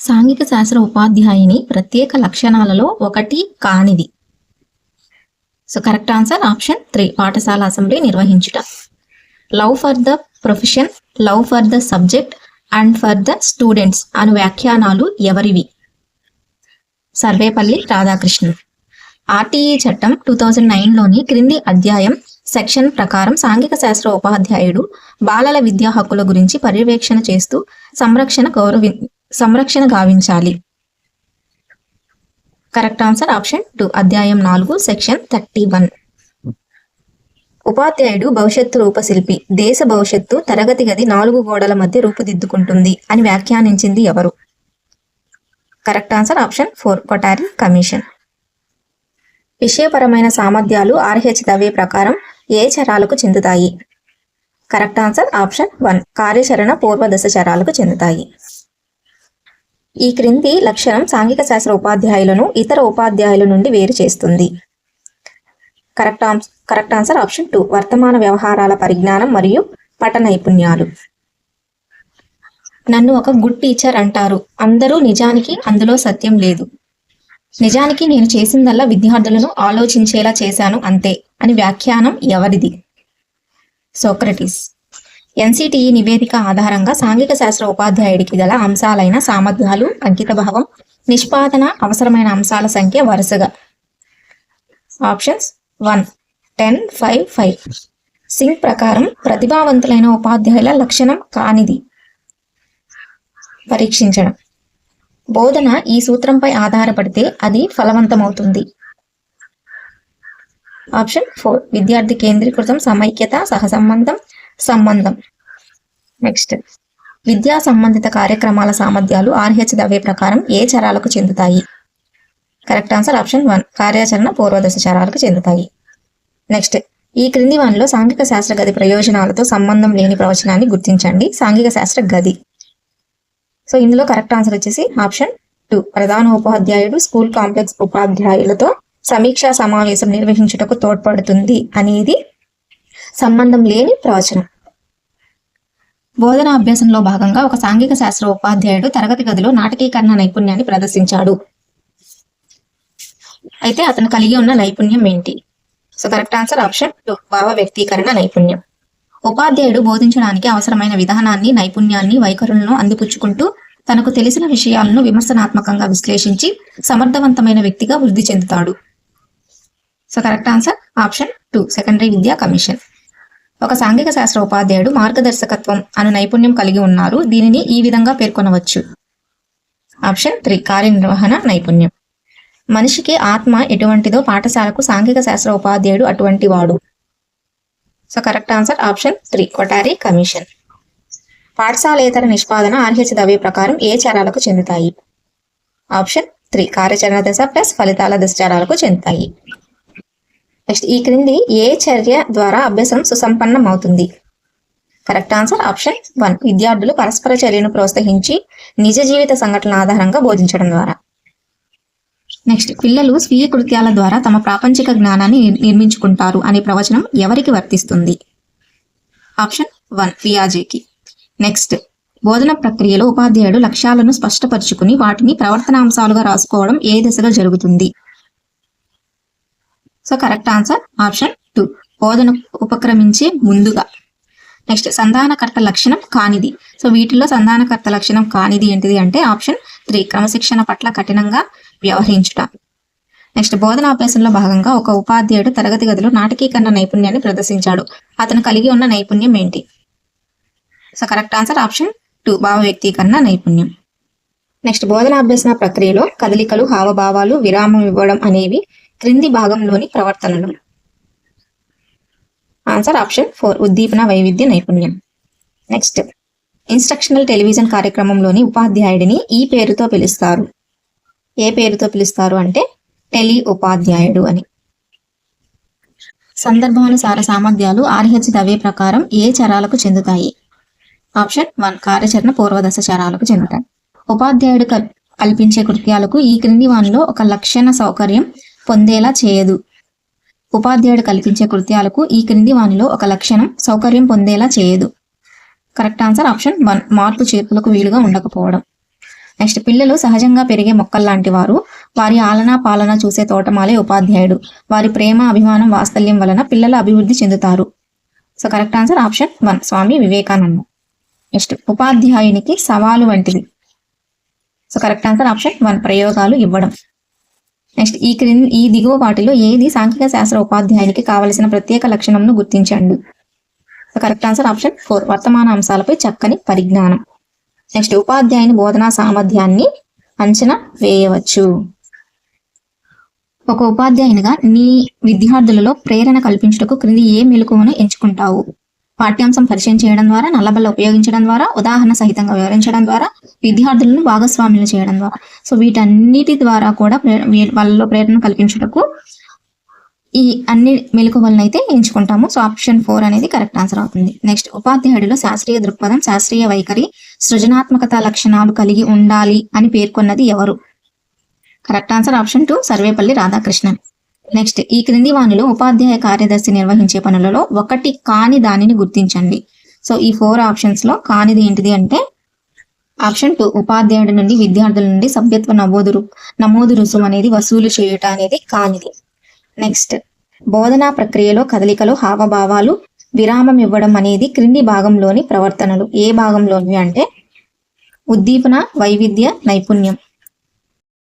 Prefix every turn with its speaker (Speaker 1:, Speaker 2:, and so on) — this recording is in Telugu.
Speaker 1: సాంఘిక శాస్త్ర ఉపాధ్యాయుని ప్రత్యేక లక్షణాలలో ఒకటి కానిది. So correct answer option three పాఠశాల assembly నిర్వహించుట. Love for the profession love for the subject and for the students అను వ్యాఖ్యానాలు ఎవరివి? సర్వేపల్లి రాధాకృష్ణన్ ఆర్టీఈ చట్టం టూ థౌజండ్ నైన్లోని క్రింది అధ్యాయం సెక్షన్ ప్రకారం సాంఘిక శాస్త్ర ఉపాధ్యాయుడు బాలల విద్యా హక్కుల గురించి పర్యవేక్షణ చేస్తూ సంరక్షణ గౌరవి సంరక్షణ గావించాలి. Correct answer option two. అధ్యాయం నాలుగు సెక్షన్ థర్టీ వన్. ఉపాధ్యాయుడు భవిష్యత్తు రూపశిల్పి దేశ భవిష్యత్తు తరగతి గది నాలుగు గోడల మధ్య రూపుదిద్దుకుంటుంది అని వ్యాఖ్యానించింది ఎవరు? Correct answer option four. Kothari commission. విషయపరమైన సామర్థ్యాలు ఆర్హెచ్ దవే ప్రకారం ఏ చరాలకు చెందుతాయి? Correct answer option one. కార్యాచరణ పూర్వదశ చరాలకు చెందుతాయి. ఈ క్రింది లక్షణం సాంఘిక శాస్త్ర ఉపాధ్యాయులను ఇతర ఉపాధ్యాయుల నుండి వేరు చేస్తుంది. Correct Ann's correct answer option two వర్తమాన వ్యవహారాల పరిజ్ఞానం మరియు పట నైపుణ్యాలు నన్ను ఒక గుడ్ టీచర్ అంటారు. అందరూ నిజానికి అందులో సత్యం లేదు. నిజానికి నేను చేసిందల్లా విద్యార్థులను ఆలోచించేలా చేశాను అంతే అని వ్యాఖ్యానం ఎవరిది? సోక్రటీస్. ఎన్సిటిఈ నివేదిక ఆధారంగా సాంఘిక శాస్త్ర ఉపాధ్యాయుడికి గల అంశాలైన సామర్థ్యాలు అంకితభావం నిష్పాదన అవసరమైన అంశాల సంఖ్య వరుసగా. Options one ten five five. Singh ప్రకారం ప్రతిభావంతులైన ఉపాధ్యాయుల లక్షణం కానిది. పరీక్షించడం. బోధన ఈ సూత్రంపై ఆధారపడితే అది ఫలవంతమవుతుంది. ఆప్షన్ ఫోర్ విద్యార్థి కేంద్రీకృతం సమైక్యత సహసంబంధం సంబంధం. నెక్స్ట్ విద్యా సంబంధిత కార్యక్రమాల సామర్థ్యాలు ఆర్హెచ్ దవే ప్రకారం ఏ చరాలకు చెందుతాయి? కరెక్ట్ ఆన్సర్ ఆప్షన్ వన్ కార్యాచరణ పూర్వదశ చరాలకు చెందుతాయి. నెక్స్ట్ ఈ క్రింది వన్లో సాంఘిక శాస్త్ర గది ప్రయోజనాలతో సంబంధం లేని ప్రవచనాన్ని గుర్తించండి. సాంఘిక శాస్త్ర గది. సో ఇందులో కరెక్ట్ ఆన్సర్ వచ్చేసి ఆప్షన్ టూ ప్రధాన ఉపాధ్యాయుడు స్కూల్ కాంప్లెక్స్ ఉపాధ్యాయులతో సమీక్షా సమావేశం నిర్వహించుటకు తోడ్పడుతుంది అనేది సంబంధం లేని ప్రవచనం. బోధనా అభ్యాసంలో భాగంగా ఒక సాంఘిక శాస్త్ర ఉపాధ్యాయుడు తరగతి గదిలో నాటకీకరణ నైపుణ్యాన్ని ప్రదర్శించాడు. అయితే అతను కలిగి ఉన్న నైపుణ్యం ఏంటి? So correct answer option two భావ వ్యక్తీకరణ నైపుణ్యం. ఉపాధ్యాయుడు బోధించడానికి అవసరమైన విధానాన్ని నైపుణ్యాన్ని వైఖరులను అందిపుచ్చుకుంటూ తనకు తెలిసిన విషయాలను విమర్శనాత్మకంగా విశ్లేషించి సమర్థవంతమైన వ్యక్తిగా వృద్ధి చెందుతాడు. So correct answer option two secondary విద్యా కమిషన్. ఒక సాంఘిక శాస్త్ర ఉపాధ్యాయుడు మార్గదర్శకత్వం అను నైపుణ్యం కలిగి ఉన్నారు. దీనిని ఈ విధంగా పేర్కొనవచ్చు. ఆప్షన్ త్రీ కార్యనిర్వహణ నైపుణ్యం. మనిషికి ఆత్మ ఎటువంటిదో పాఠశాలకు సాంఘిక శాస్త్ర ఉపాధ్యాయుడు అటువంటి వాడు. So correct answer option three Kothari commission పాఠశాలేతర నిష్పాదన ఆర్హెచ్ దవే ప్రకారం ఏ చరాలకు చెందుతాయి? ఆప్షన్ త్రీ కార్యాచరణ దశ ప్లస్ ఫలితాల దశ చరాలకు చెందుతాయి. నెక్స్ట్ ఈ క్రింది ఏ చర్య ద్వారా అభ్యాసం సుసంపన్నం అవుతుంది కరెక్ట్ ఆన్సర్ ఆప్షన్ వన్ విద్యార్థులు పరస్పర చర్యను ప్రోత్సహించి నిజ జీవిత సంఘటనల ఆధారంగా బోధించడం ద్వారా. నెక్స్ట్ పిల్లలు స్వీయ కృత్యాల ద్వారా తమ ప్రాపంచిక జ్ఞానాన్ని నిర్మించుకుంటారు అనే ప్రవచనం ఎవరికి వర్తిస్తుంది? ఆప్షన్ వన్ పియాజేకి నెక్స్ట్ బోధన ప్రక్రియలో ఉపాధ్యాయుడు లక్ష్యాలను స్పష్టపరుచుకుని వాటిని ప్రవర్తనాంశాలుగా రాసుకోవడం ఏ దశలో జరుగుతుంది? So correct answer option two బోధన ఉపక్రమించే ముందుగా. నెక్స్ట్ సంధానకర్త లక్షణం కానిది. సో వీటిలో సంధానకర్త లక్షణం కానిది ఏంటిది అంటే ఆప్షన్ త్రీ క్రమశిక్షణ పట్ల కఠినంగా వ్యవహరించుట. నెక్స్ట్ బోధనాభ్యాసంలో భాగంగా ఒక ఉపాధ్యాయుడు తరగతి గదిలో నాటకీకరణ నైపుణ్యాన్ని ప్రదర్శించాడు. అతను కలిగి ఉన్న నైపుణ్యం ఏంటి? So correct answer option two భావ వ్యక్తీకరణ నైపుణ్యం. నెక్స్ట్ బోధనాభ్యాసన ప్రక్రియలో కదలికలు హావభావాలు విరామం ఇవ్వడం అనేవి క్రింది భాగంలోని ప్రవర్తనలు. ఆన్సర్ ఆప్షన్ ఫోర్ ఉద్దీపన వైవిధ్య నైపుణ్యం. నెక్స్ట్ ఇన్స్ట్రక్షనల్ టెలివిజన్ కార్యక్రమంలోని ఉపాధ్యాయుడిని ఈ పేరుతో పిలుస్తారు. ఏ పేరుతో పిలుస్తారు అంటే టెలి ఉపాధ్యాయుడు అని. సందర్భానుసార సామర్థ్యాలు ఆర్హెచ్ దవే ప్రకారం ఏ చరాలకు చెందుతాయి? ఆప్షన్ వన్ కార్యాచరణ పూర్వదశ చరాలకు చెందుతాయి ఉపాధ్యాయుడు కల్పించే కృత్యాలకు ఈ క్రింది వానిలో ఒక లక్షణ సౌకర్యం పొందేలా చేయదు. ఉపాధ్యాయుడు కల్పించే కృత్యాలకు ఈ క్రింది వానిలో ఒక లక్షణం సౌకర్యం పొందేలా చేయదు. కరెక్ట్ ఆన్సర్ ఆప్షన్ వన్ మార్పు చేర్పులకు వీలుగా ఉండకపోవడం. నెక్స్ట్ పిల్లలు సహజంగా పెరిగే మొక్కల్లాంటి వారు వారి ఆలన పాలన చూసే తోటమాలే ఉపాధ్యాయుడు. వారి ప్రేమ అభిమానం వాత్సల్యం వలన పిల్లలు అభివృద్ధి చెందుతారు. So correct answer option one Swami Vivekananda. Next ఉపాధ్యాయునికి సవాలు వంటిది. So correct answer option one ప్రయోగాలు ఇవ్వడం. నెక్స్ట్ ఈ క్రింది ఈ దిగువ వాటిలో ఏది సాంఘిక శాస్త్ర ఉపాధ్యాయునికి కావలసిన ప్రత్యేక లక్షణంను గుర్తించండి? కరెక్ట్ ఆన్సర్ ఆప్షన్ ఫోర్ వర్తమాన అంశాలపై చక్కని పరిజ్ఞానం. నెక్స్ట్ ఉపాధ్యాయుని బోధనా సామర్థ్యాన్ని అంచనా వేయవచ్చు. ఒక ఉపాధ్యాయునిగా నీ విద్యార్థులలో ప్రేరణ కల్పించుటకు క్రింది ఏ మెలకువను ఎంచుకుంటావు? పాఠ్యాంశం పరిచయం చేయడం ద్వారా నల్లబల్ల ఉపయోగించడం ద్వారా ఉదాహరణ సహితంగా వివరించడం ద్వారా విద్యార్థులను భాగస్వాములు చేయడం ద్వారా. సో వీటన్నిటి ద్వారా కూడా వాళ్ళలో ప్రేరణ కల్పించుటకు ఈ అన్ని మెలకువలను అయితే ఎంచుకుంటాము. సో ఆప్షన్ ఫోర్ అనేది కరెక్ట్ ఆన్సర్ అవుతుంది. నెక్స్ట్ ఉపాధ్యాయుడిలో శాస్త్రీయ దృక్పథం శాస్త్రీయ వైఖరి సృజనాత్మకత లక్షణాలు కలిగి ఉండాలి అని పేర్కొన్నది ఎవరు? Correct answer option two Sarvepalli Radhakrishnan. Next ఈ క్రింది వానిలో ఉపాధ్యాయ కార్యదర్శి నిర్వహించే పనులలో ఒకటి కాని దానిని గుర్తించండి. సో ఈ ఫోర్ ఆప్షన్స్లో కానిది ఏంటిది అంటే ఆప్షన్ టూ ఉపాధ్యాయుడి నుండి విద్యార్థుల నుండి సభ్యత్వ నమోదు రు- నమోదు రుసుము అనేది వసూలు చేయటం అనేది కానిది. నెక్స్ట్ బోధనా ప్రక్రియలో కదలికలు హావభావాలు విరామం ఇవ్వడం అనేది క్రింది భాగంలోని ప్రవర్తనలు. ఏ భాగంలోనివి అంటే ఉద్దీపన వైవిధ్య నైపుణ్యం.